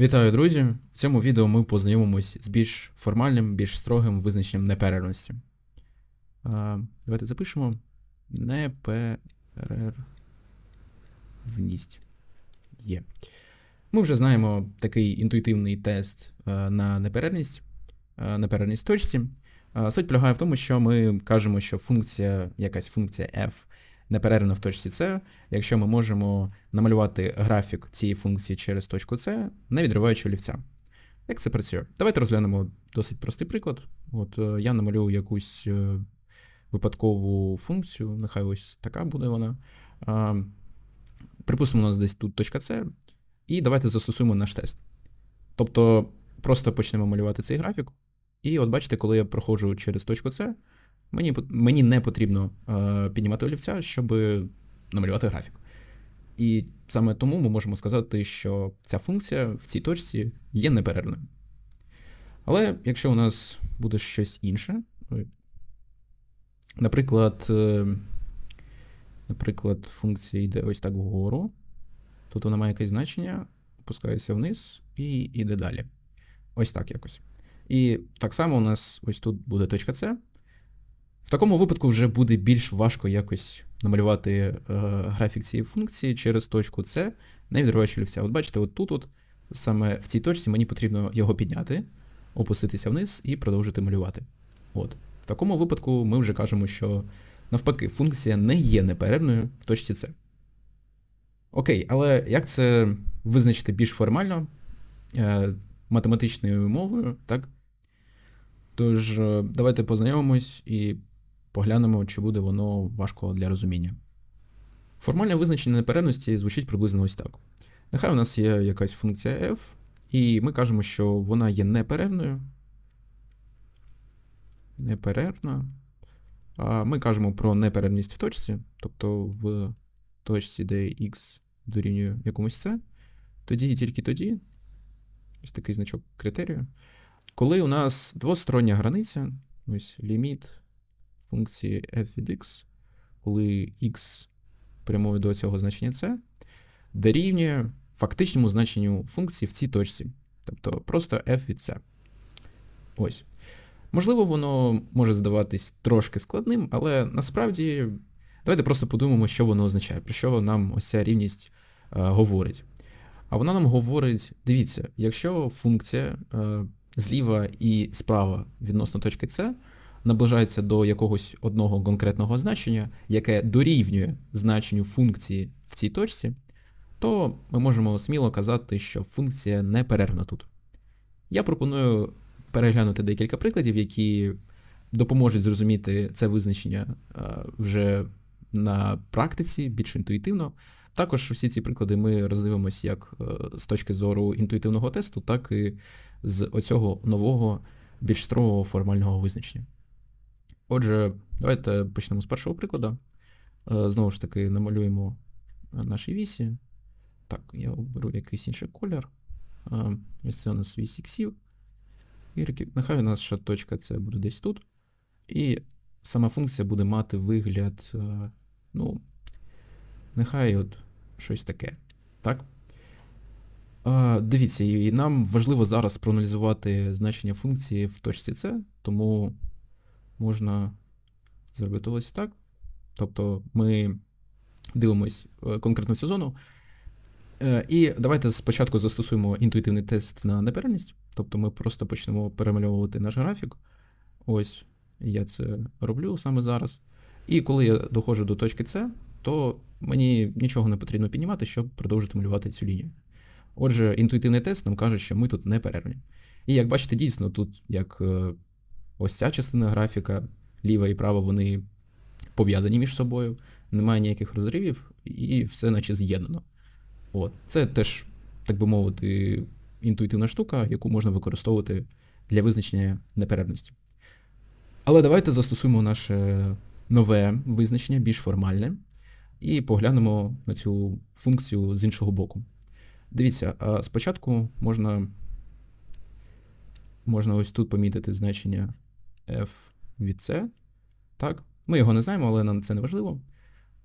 Вітаю, друзі! В цьому відео ми познайомимось з більш формальним, більш строгим визначенням неперервності. А, давайте запишемо неперервність. Є. Ми вже знаємо такий інтуїтивний тест е, на неперервність, е, неперервність точці. Суть полягає в тому, що ми кажемо, що функція, якась функція f неперервна в точці C, якщо ми можемо намалювати графік цієї функції через точку C, не відриваючи олівця. Як це працює? Давайте розглянемо досить простий приклад. От е, я намалюю якусь е, випадкову функцію, нехай ось така буде вона. Припустимо, у нас десь тут точка С, і давайте застосуємо наш тест. Тобто просто почнемо малювати цей графік, і от бачите, коли я проходжу через точку С, мені, мені не потрібно е, піднімати олівця, щоб намалювати графік. І саме тому ми можемо сказати, що ця функція в цій точці є неперервною. Але якщо у нас буде щось інше, наприклад, е, наприклад, функція йде ось так вгору, тут вона має якесь значення, опускається вниз і йде далі. Ось так якось. І так само у нас ось тут буде точка С. В такому випадку вже буде більш важко якось намалювати е, графік цієї функції через точку С, не відриваючи олівця. От бачите, от тут, от, саме в цій точці мені потрібно його підняти, опуститися вниз і продовжити малювати. От. В такому випадку ми вже кажемо, що навпаки, функція не є неперервною в точці С. Окей, але як це визначити більш формально, е, математичною мовою, так? Тож, е, давайте познайомимось і поглянемо, чи буде воно важко для розуміння. Формальне визначення неперервності звучить приблизно ось так. Нехай у нас є якась функція f, і ми кажемо, що вона є неперервною. Неперервна. А ми кажемо про неперервність в точці, тобто в точці, де x дорівнює якомусь c, тоді і тільки тоді, ось такий значок критерію, коли у нас двостороння границя, ось ліміт функції f від x, коли x прямує до цього значення c, дорівнює фактичному значенню функції в цій точці. Тобто просто f від c. Ось. Можливо, воно може здаватись трошки складним, але насправді давайте просто подумаємо, що воно означає, про що нам ось ця рівність е, говорить. А вона нам говорить, дивіться, якщо функція е, зліва і справа відносно точки С наближається до якогось одного конкретного значення, яке дорівнює значенню функції в цій точці, то ми можемо сміло казати, що функція неперервна тут. Я пропоную переглянути декілька прикладів, які допоможуть зрозуміти це визначення е, вже на практиці, більш інтуїтивно. Також всі ці приклади ми роздивимося як е, з точки зору інтуїтивного тесту, так і з оцього нового, більш строгого формального визначення. Отже, давайте почнемо з першого прикладу. Е, Знову ж таки, намалюємо наші вісі. Так, я оберу якийсь інший колір. Е, Ось це у нас вісь іксів. Y. Нехай у нас ще точка це буде десь тут. І сама функція буде мати вигляд, е, ну, нехай от щось таке. Так? Дивіться, і нам важливо зараз проаналізувати значення функції в точці С, тому можна зробити ось так. Тобто ми дивимось е, конкретно цю зону. Е, І давайте спочатку застосуємо інтуїтивний тест на неперервність. Тобто ми просто почнемо перемальовувати наш графік. Ось я це роблю саме зараз. І коли я доходжу до точки С, то мені нічого не потрібно піднімати, щоб продовжити малювати цю лінію. Отже, інтуїтивний тест нам каже, що ми тут не перервні. І як бачите, дійсно, тут як е, ось ця частина графіка, ліва і права, вони пов'язані між собою, немає ніяких розривів, і все наче з'єднано. От. Це теж, так би мовити, інтуїтивна штука, яку можна використовувати для визначення неперервності. Але давайте застосуємо наше нове визначення, більш формальне, і поглянемо на цю функцію з іншого боку. Дивіться, спочатку можна, можна ось тут помітити значення f від c. Так? Ми його не знаємо, але нам це не важливо.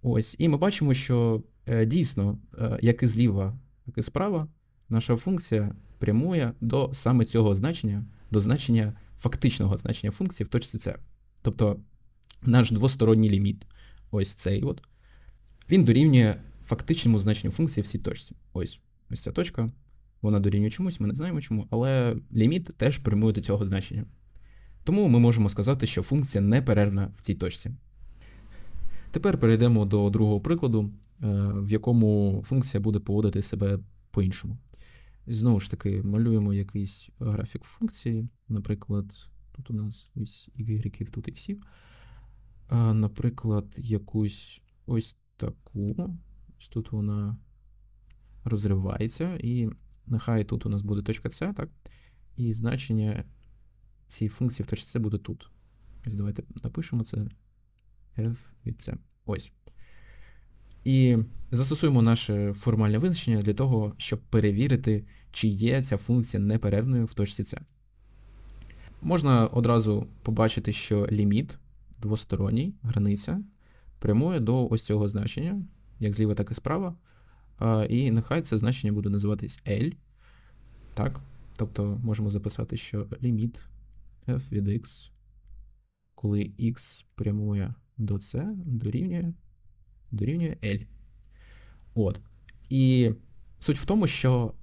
Ось, і ми бачимо, що е, дійсно, е, як і зліва, як і справа, наша функція прямує до саме цього значення, до значення фактичного значення функції в точці С. Тобто наш двосторонній ліміт, ось цей от, він дорівнює фактичному значенню функції в цій точці. Ось ось ця точка, вона дорівнює чомусь, ми не знаємо чому, але ліміт теж прямує до цього значення. Тому ми можемо сказати, що функція неперервна в цій точці. Тепер перейдемо до другого прикладу, е, в якому функція буде поводити себе по-іншому. Знову ж таки, малюємо якийсь графік функції. Наприклад, тут у нас ось y, тут x. Наприклад, якусь ось таку. Ось тут вона розривається, і нехай тут у нас буде точка С, так? І значення цієї функції в точці С буде тут. Давайте напишемо це f від c. Ось. І застосуємо наше формальне визначення для того, щоб перевірити, чи є ця функція неперервною в точці С. Можна одразу побачити, що ліміт двосторонній, границя, прямує до ось цього значення, як зліва, так і справа. І нехай це значення буде називатись L. Так? Тобто можемо записати, що ліміт f від x, коли x прямує до c, дорівнює, дорівнює L. От. І суть в тому, що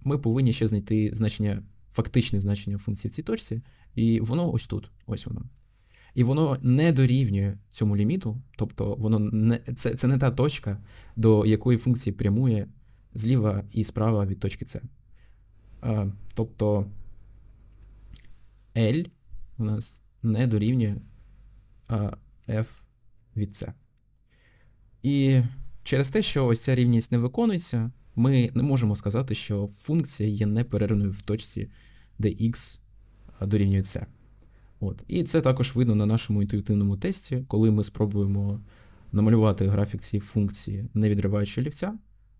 ми повинні ще знайти значення, фактичне значення функції в цій точці, і воно ось тут. Ось воно. І воно не дорівнює цьому ліміту, тобто воно не, це, це не та точка, до якої функції прямує зліва і справа від точки С. Тобто L у нас не дорівнює а, f від c. І через те, що ось ця рівність не виконується, ми не можемо сказати, що функція є неперервною в точці, де x дорівнює c. От. І це також видно на нашому інтуїтивному тесті, коли ми спробуємо намалювати графік цієї функції, не відриваючи олівця,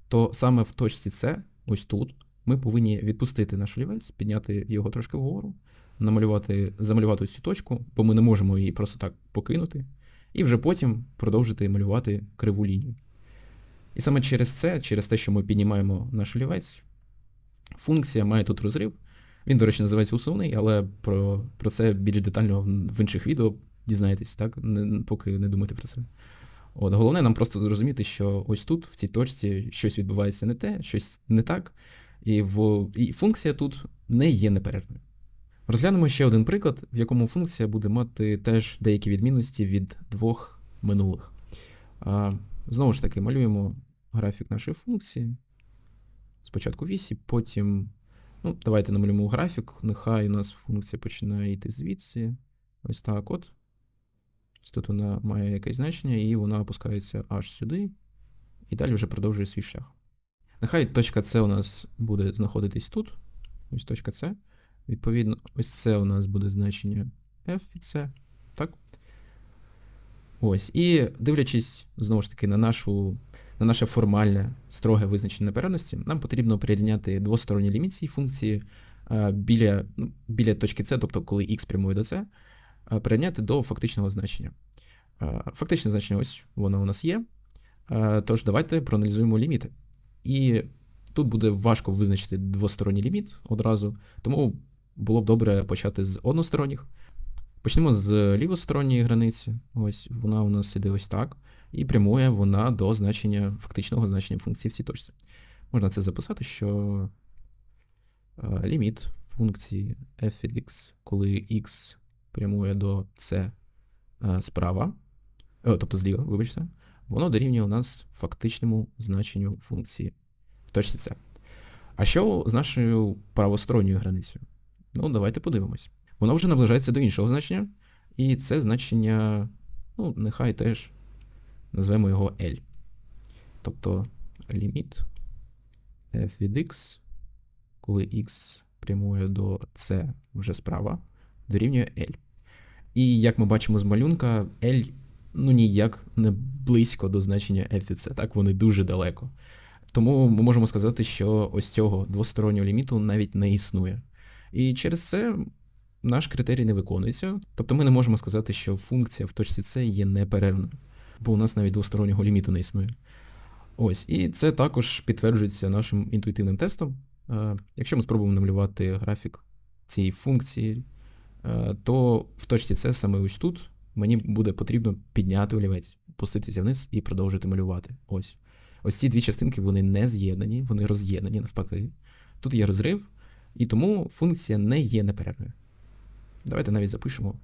то саме в точці С, ось тут, ми повинні відпустити наш олівець, підняти його трошки вгору, намалювати, замалювати цю точку, бо ми не можемо її просто так покинути, і вже потім продовжити малювати криву лінію. І саме через це, через те, що ми піднімаємо наш олівець, функція має тут розрив. Він, до речі, називається усувний, але про про це більш детально в інших відео дізнаєтесь, так? Не, поки не думайте про це. От, Головне нам просто зрозуміти, що ось тут, в цій точці, щось відбувається не те, щось не так, і, в, і функція тут не є неперервною. Розглянемо ще один приклад, в якому функція буде мати теж деякі відмінності від двох минулих. Знову ж таки, малюємо графік нашої функції. Спочатку вісі, потім Ну, Давайте намалюємо графік. Нехай у нас функція починає йти звідси. Ось так от. Тут вона має якесь значення, і вона опускається аж сюди. І далі вже продовжує свій шлях. Нехай точка С у нас буде знаходитись тут. Ось точка С. Відповідно, ось це у нас буде значення f від C. Так? Ось. І дивлячись, знову ж таки, на нашу на наше формальне, строге визначення неперервності, нам потрібно прирівняти двосторонні ліміт цієї функції біля ну, біля точки С, тобто коли x прямує до С, прирівняти до фактичного значення. Фактичне значення ось воно у нас є. Тож давайте проаналізуємо ліміти. І тут буде важко визначити двосторонній ліміт одразу, тому було б добре почати з односторонніх. Почнемо з лівосторонньої границі. Ось вона у нас іде ось так і прямує вона до значення фактичного значення функції в цій точці. Можна це записати, що е, ліміт функції f від x, коли x прямує до c е, справа, е, тобто зліва, вибачте, воно дорівнює у нас фактичному значенню функції в точці c. А що з нашою правосторонньою границею? Ну, давайте подивимось. Воно вже наближається до іншого значення, і це значення, ну, нехай теж назвемо його L. Тобто ліміт f від x, коли x прямує до C вже справа, дорівнює L. І як ми бачимо з малюнка, L ну ніяк не близько до значення f від C, так, вони дуже далеко. Тому ми можемо сказати, що ось цього двостороннього ліміту навіть не існує. І через це наш критерій не виконується. Тобто ми не можемо сказати, що функція в точці С є неперервною бо у нас навіть двостороннього ліміту не існує. Ось, І це також підтверджується нашим інтуїтивним тестом. Е, Якщо ми спробуємо намалювати графік цієї функції, е, то в точці С саме ось тут мені буде потрібно підняти олівець, пуститися вниз і продовжити малювати. Ось. Ось ці дві частинки вони не з'єднані, вони роз'єднані навпаки. Тут є розрив, і тому функція не є неперервною. Давайте навіть запишемо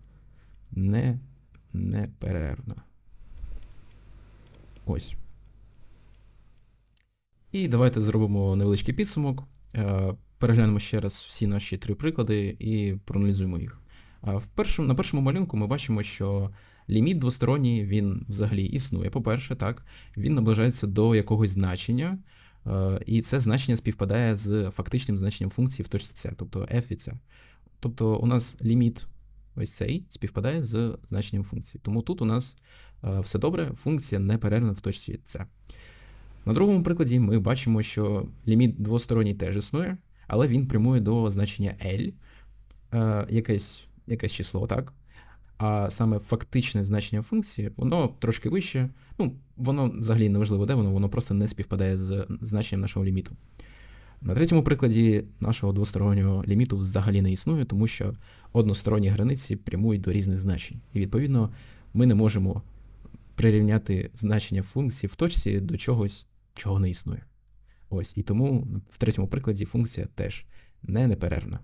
не неперервна. Ось. І давайте зробимо невеличкий підсумок. Е, Переглянемо ще раз всі наші три приклади і проаналізуємо їх. В першому, на першому малюнку ми бачимо, що ліміт двосторонній він взагалі існує. По-перше, так, він наближається до якогось значення, е, і це значення співпадає з фактичним значенням функції в точці С, тобто f від c. Тобто у нас ліміт ось цей співпадає з значенням функції. Тому тут у нас е, все добре, функція не перервна в точці С. На другому прикладі ми бачимо, що ліміт двосторонній теж існує, але він прямує до значення L, е, якесь, якесь число, так? А саме фактичне значення функції, воно трошки вище, ну, воно взагалі не важливо де воно, воно просто не співпадає з значенням нашого ліміту. На третьому прикладі нашого двостороннього ліміту взагалі не існує, тому що односторонні границі прямують до різних значень. І відповідно ми не можемо прирівняти значення функції в точці до чогось, чого не існує. Ось, і тому в третьому прикладі функція теж не неперервна.